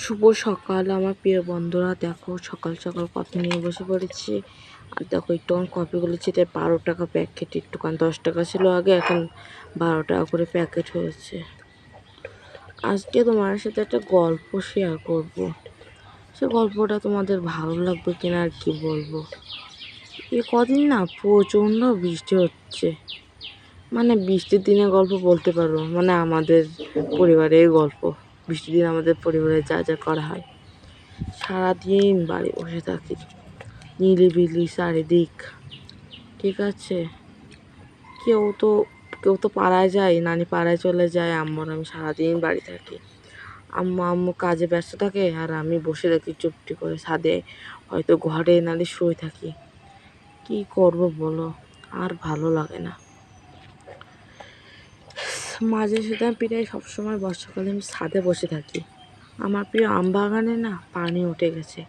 শুভ সকাল, আমার প্রিয় বন্ধুরা। দেখো, সকাল সকাল কফি নিয়ে বসে পড়েছি। আর দেখো, একটু কফি গুলেছি, তাই বারো টাকা প্যাকেট একটুখান দশ টাকা ছিল আগে, এখন বারো টাকা করে প্যাকেট হয়েছে। আজকে তোমার সাথে একটা গল্প শেয়ার করব। সে গল্পটা তোমাদের ভালো লাগবে কিনা আর কি বলব? এ কদিন না প্রচণ্ড বৃষ্টি হচ্ছে। মানে বৃষ্টির দিনে গল্প বলতে পারো মানে আমাদের পরিবারের গল্প। বৃষ্টির দিন আমাদের পরিবারে যা যা করা হয়। সারাদিন বাড়ি বসে থাকি। নিলিবিলি চারিদিক। ঠিক আছে? কেউ তো কেউ তো পাড়ায় যায়, নানি পাড়ায় চলে যায়, আম্মুর আমি সারাদিন বাড়ি থাকি। আম্মু আম্মু কাজে ব্যস্ত থাকে, আর আমি বসে থাকি চুপটি করে ছাদে। হয়তো ঘরে নালে শুয়ে থাকি। কি করব বলো? আর ভালো লাগে না। মাঝে সাথে আমি প্রায় সবসময় বর্ষাকালে আমি ছাদে বসে থাকি। আমার প্রিয় আম বাগানে না পানি উঠে গেছে,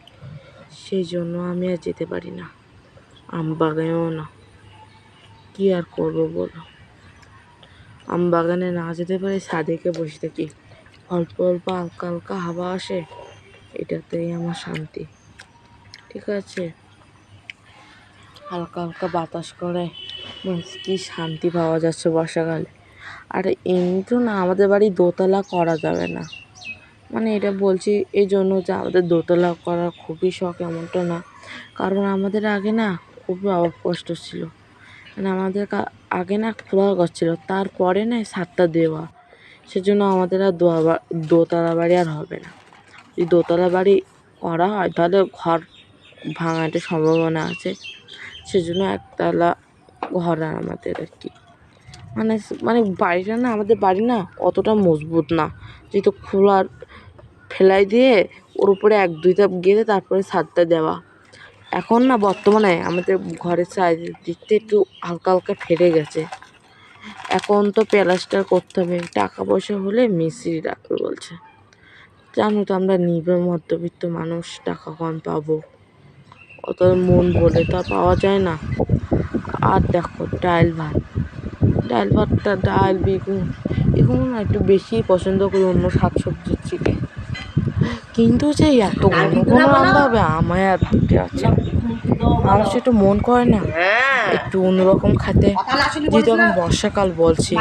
সেই জন্য আমি আর যেতে পারি না। আম বাগানেও না। কি আর করব বলো? আম বাগানে না যেতে পারি ছাদেকে বসে থাকি। অল্প অল্প হালকা হালকা হাওয়া আসে, এটাতেই আমার শান্তি। ঠিক আছে? হালকা হালকা বাতাস করে কি শান্তি পাওয়া যাচ্ছে বর্ষাকালে। আর এমনিতেও না আমাদের বাড়ি দোতলা করা যাবে না। মানে এটা বলছি এই জন্য যে আমাদের দোতলা করা খুবই শখ এমনটা না। কারণ আমাদের আগে না খুবই অভাব কষ্ট ছিল। মানে আমাদের আগে না খোলা ঘর ছিল। তারপরে না ছাদটা দেওয়া। সেজন্য আমাদের আর দোয়া দোতলা বাড়ি আর হবে না। যদি দোতলা বাড়ি করা হয় তাহলে ঘর ভাঙাটা সম্ভাবনা আছে। সেজন্য একতলা ঘর আর আমাদের আর কি। মানে মানে বাড়িটা না, আমাদের বাড়ি না অতটা মজবুত না। যেহেতু খোলার ফেলাই দিয়ে ওর উপরে এক, দুই ধাপ গেড়ে তারপরে ছাদটা দেওয়া। এখন না বর্তমানে আমাদের ঘরের চারিদিকটা একটু হালকা হালকা ফেটে গেছে। এখন তো প্লাস্টার করতে হবে টাকা পয়সা হলে মিস্ত্রি ডাকবে বলছে। জানো তো আমরা নিবে মধ্যবিত্ত মানুষ, টাকা কম পাবো। অত মন বলে তো পাওয়া যায় না। আর দেখো ডাল ভাত। ডাল ভাতটা ডাল বেগুন এগুলো না একটু বেশি পছন্দ করি অন্য শাক সবজির থেকে। কিন্তু যে এত ঘন ঘন রান্না হবে আমায় আর ভাবতে আছে মানুষ একটু মন করে না একটু অন্যরকম খেতে। যেহেতু এখন বর্ষাকাল বলছি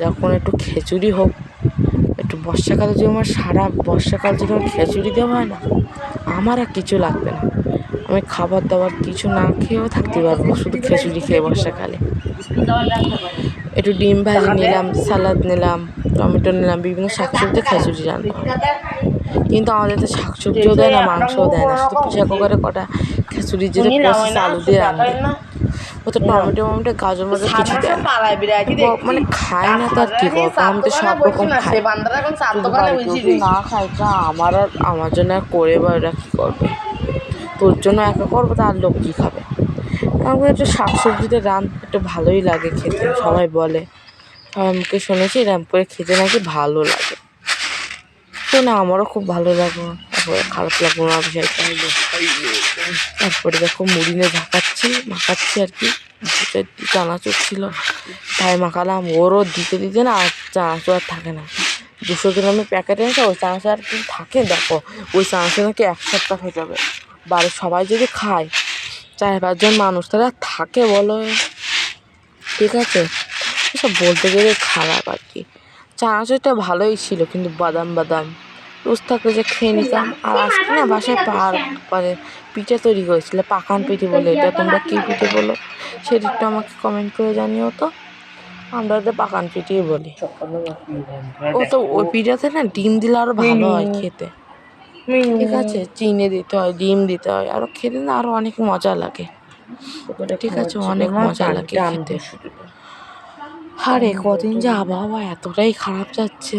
তখন একটু খিচুড়ি হোক। একটু বর্ষাকালে যদি আমার সারা বর্ষাকাল যদি আমার খিচুড়ি দেওয়া হয় না আমার আর কিছু লাগবে না। আমি খাবার দাবার কিছু না খেয়েও থাকতে পারব শুধু খিচুড়ি খেয়ে বর্ষাকালে। একটু ডিম ভাজি নিলাম সালাদ নিলাম টমেটো নিলাম বিভিন্ন শাকসবজি খিচুড়ি রান্না। কিন্তু আমাদের তো শাকসবজিও দেয় না মাংসও দেয় না শুধু প্রেশার কুকারে কটা খিচুড়ি যেটা প্রসেস আলু দিয়ে রান্না ও তো টমেটো মমেটো গাজর মাজর কিছু দেয় না। মানে খায় না তার কি করব? আমি তো সব রকম খাই। না খাই তা আমার আর আমার জন্য আর করে বা ওরা কী করবে? তোর জন্য একা করব তার লোক কী খাবে? আমাকে একটু শাক সবজিতে রান একটু ভালোই লাগে খেতে, সবাই বলে। সবাই মুখে শুনেছি এরম করে খেতে নাকি ভালো লাগে। তো না, আমারও খুব ভালো লাগল তারপরে খারাপ লাগল না বিষয়টা। তারপরে দেখো মুড়ি নিয়ে ঝাঁকাচ্ছি মাখাচ্ছি আর কি। চারটি চানাচুর ছিল। তাই মাখালাম। ওরও দিতে দিতে না আর চানাচুর আর থাকে না। দুশো গ্রামের প্যাকেট এনেছে, ওই চানাচুর আর কি থাকে, দেখো। ওই চানাচুর নাকি এক সপ্তাহ হয়ে যাবে। বাড়ির সবাই যদি খায় চার পাঁচজন মানুষ তারা থাকে বলো। ঠিক আছে? এসব বলতে গেলে খারাপ আর কি। চানাচুরটা ভালোই ছিল কিন্তু বাদাম বাদাম। রোজ থাকলে যে খেয়ে নিতাম। আর আজকে না বাসায় পার মানে পিঠে তৈরি করেছিল পাকান পিঠে বলে এটা। তোমরা কী পিঠে বলো? সেটা একটু আমাকে কমেন্ট করে জানিও তো। আমরা তো পাকান পিঠেই বলি। ও তো ওই পিঠাতে না ডিম দিলে আরও ভালো হয় খেতে। ঠিক আছে চিনি দিতে হয় ডিম দিতে হয় আরও খেতে না আরও অনেক মজা লাগে। ঠিক আছে অনেক মজা লাগে খেতে। আরে কদিন যে আবহাওয়া এতটাই খারাপ যাচ্ছে।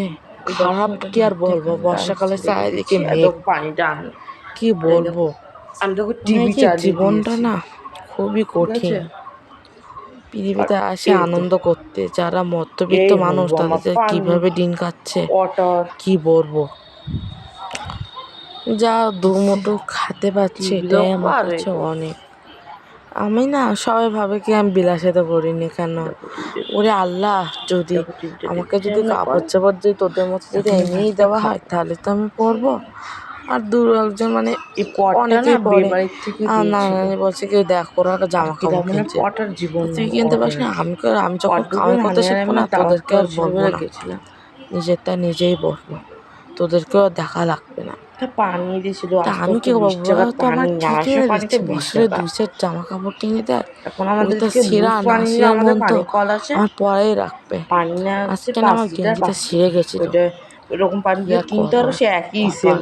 খারাপ কি আর বলব? বর্ষাকালে চারিদিকে মেঘ। কি বলব? জীবনটা না খুবই কঠিন। পৃথিবীতে আসে আনন্দ করতে যারা মধ্যবিত্ত মানুষ তাদের। কীভাবে দিন কাটছে? কি বলব? যা দুমুঠো খেতে পাচ্ছি এটাই আমার কাছে অনেক। আমি না সবাই ভাবে কি আমি বিলাসিতা করিনি কেন? ওরে আল্লাহ যদি আমাকে যদি কাপড় চাপড় যদি তোদের মতো যদি এমনিই দেওয়া হয় তাহলে তো আমি পরবো। আর দু একজন মানে না পরে। না দিয়েছিল। না বলছে কি দেখ ওরা একটা জামা কাপড় মানে কিনছে। তুই কিনতে পারিস না আমি আমি যখন কামাই করতে মানে শিখব না তোদেরকে আর বলব না। নিজেরটা নিজেই বলব তোদেরকেও দেখা লাগবে না। পানি দিয়েছিল আমি কি আমার বছরে সেট জামা কাপড় কিনে দেয়। এখন সেরা আমাদের তো আমার পরেই রাখবে। পানি না আজকে না আমার গেঞ্জিটা ছিঁড়ে গেছিল। এরকম পানি দিয়ে কিনতে করব। সে একই সেম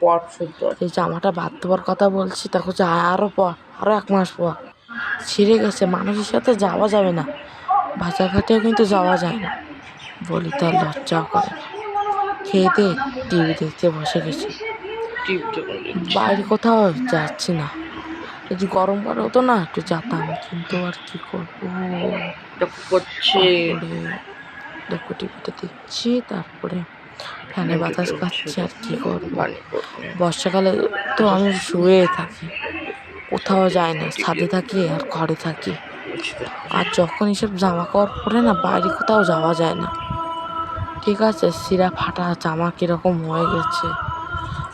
পট শুদ্ধ। এই জামাটা বাদ দেওয়ার কথা বলছি তখন যে আরও পর আরও এক মাস পর। ছিঁড়ে গেছে মানুষের সাথে যাওয়া যাবে না। বাজারঘাটেও কিন্তু যাওয়া যায় না। বলি তার লজ্জাও করে খেয়ে দিয়ে টিভি দেখতে বসে গেছি। বাইরে কোথাও যাচ্ছি না। যদি গরম পড়ে হতো না একটু যেতাম। কিন্তু আর কি করব? করছে। দেখো টিভিটা দেখছি তারপরে ফ্যানে বাতাস পাচ্ছি আর কি করব? বর্ষাকালে তো আমি শুয়ে থাকি। কোথাও যাই না ছাদে থাকি আর ঘরে থাকি। আর যখন এসব জামা কাপড় পরে না বাইরে কোথাও যাওয়া যায় না। ঠিক আছে সিরা ফাটা জামা কীরকম হয়ে গেছে।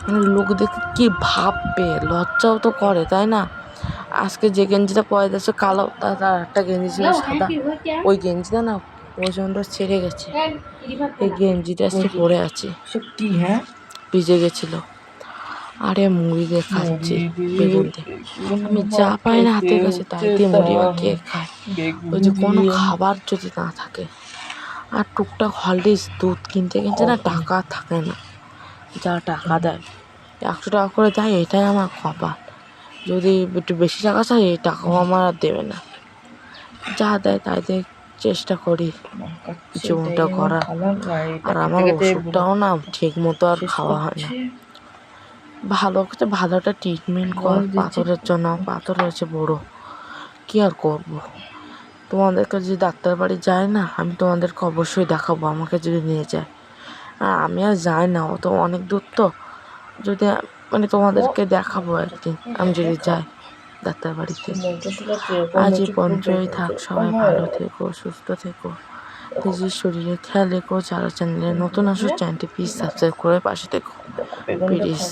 মানে লোক দেখে কী ভাববে? লজ্জাও তো করে তাই না? আজকে যে গেঞ্জিটা পরে যাচ্ছে কালো তার একটা গেঞ্জি ছিল সাদা। ওই গেঞ্জিটা না প্রচণ্ড ছেড়ে গেছে। এই গেঞ্জিটা আজকে পরে আছে। কি হ্যাঁ? ভিজে গেছিল। আরে মুড়ি দিয়ে খাচ্ছি বেগুন দিয়ে। আমি যা পাই না হাতের কাছে তাই দিয়ে মুড়ি মাখিয়ে খাই ওই যে কোনো খাবার যদি না থাকে। আর টুকটাক হলডিস দুধ কিনতে কিনতে না টাকা থাকে না। যা টাকা দেয় একশো টাকা করে দেয় এটাই আমার কপাল। যদি একটু বেশি টাকা চাই এই টাকাও আমার আর দেবে না। যা দেয় তাই দিয়ে চেষ্টা করি জীবনটা করার। আর আমার ওষুধটাও না ঠিক মতো আর খাওয়া হয় না। ভালো করে ভালো একটা ট্রিটমেন্ট কর পাথরের জন্য পাথর হয়েছে বড়। কী আর করব? তোমাদেরকে যদি ডাক্তার বাড়ি যায় না আমি তোমাদেরকে অবশ্যই দেখাবো আমাকে যদি নিয়ে যায়। আর আমি আর যাই না, ও তো অনেক দূর তো। যদি মানে তোমাদেরকে দেখাবো একদিন আমি যদি যাই ডাক্তার বাড়িতে। আজ এই পঞ্চই থাক, সবাই ভালো থেকো, সুস্থ থেকো। নিজের শরীরে খেয়াল রেখো, যারা চ্যানেলে নতুন আসো চ্যানেলটি প্লিজ সাবস্ক্রাইব করে পাশে থেকো। প্লিজ